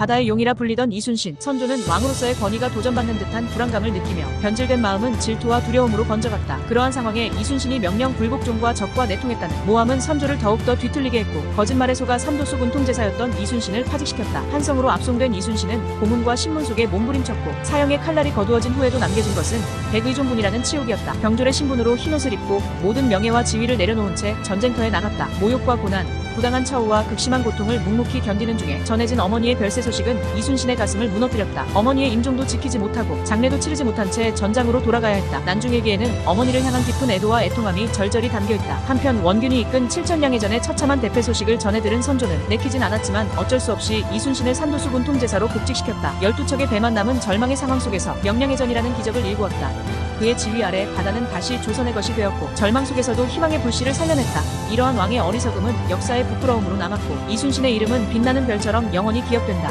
바다의 용이라 불리던 이순신 선조는 왕으로서의 권위가 도전받는 듯한 불안감을 느끼며 변질된 마음은 질투와 두려움으로 번져갔다. 그러한 상황에 이순신이 명령 불복종과 적과 내통했다는 모함은 선조를 더욱더 뒤틀리게 했고 거짓말에 속아 삼도수 군통제사였던 이순신을 파직시켰다. 한성으로 압송된 이순신은 고문과 신문 속에 몸부림쳤고 사형의 칼날이 거두어진 후에도 남겨진 것은 백의종군이라는 치욕이었다. 병졸의 신분으로 흰옷을 입고 모든 명예와 지위를 내려놓은 채 전쟁터에 나갔다. 모욕과 고난, 부당한 처우와 극심한 고통을 묵묵히 견디는 중에 전해진 어머니의 별세 소식은 이순신의 가슴을 무너뜨렸다. 어머니의 임종도 지키지 못하고 장례도 치르지 못한 채 전장으로 돌아가야 했다. 난중에게에는 어머니를 향한 깊은 애도와 애통함이 절절히 담겨있다. 한편 원균이 이끈 7천량의 전의 처참한 대패 소식을 전해들은 선조는 내키진 않았지만 어쩔 수 없이 이순신을 산도수군 통제사로 복직시켰다. 12척의 배만 남은 절망의 상황 속에서 명량해전이라는 기적을 일구었다. 그의 지휘 아래 바다는 다시 조선의 것이 되었고 절망 속에서도 희망의 불씨를 살려냈다. 이러한 왕의 어리석음은 역사의 부끄러움으로 남았고 이순신의 이름은 빛나는 별처럼 영원히 기억된다.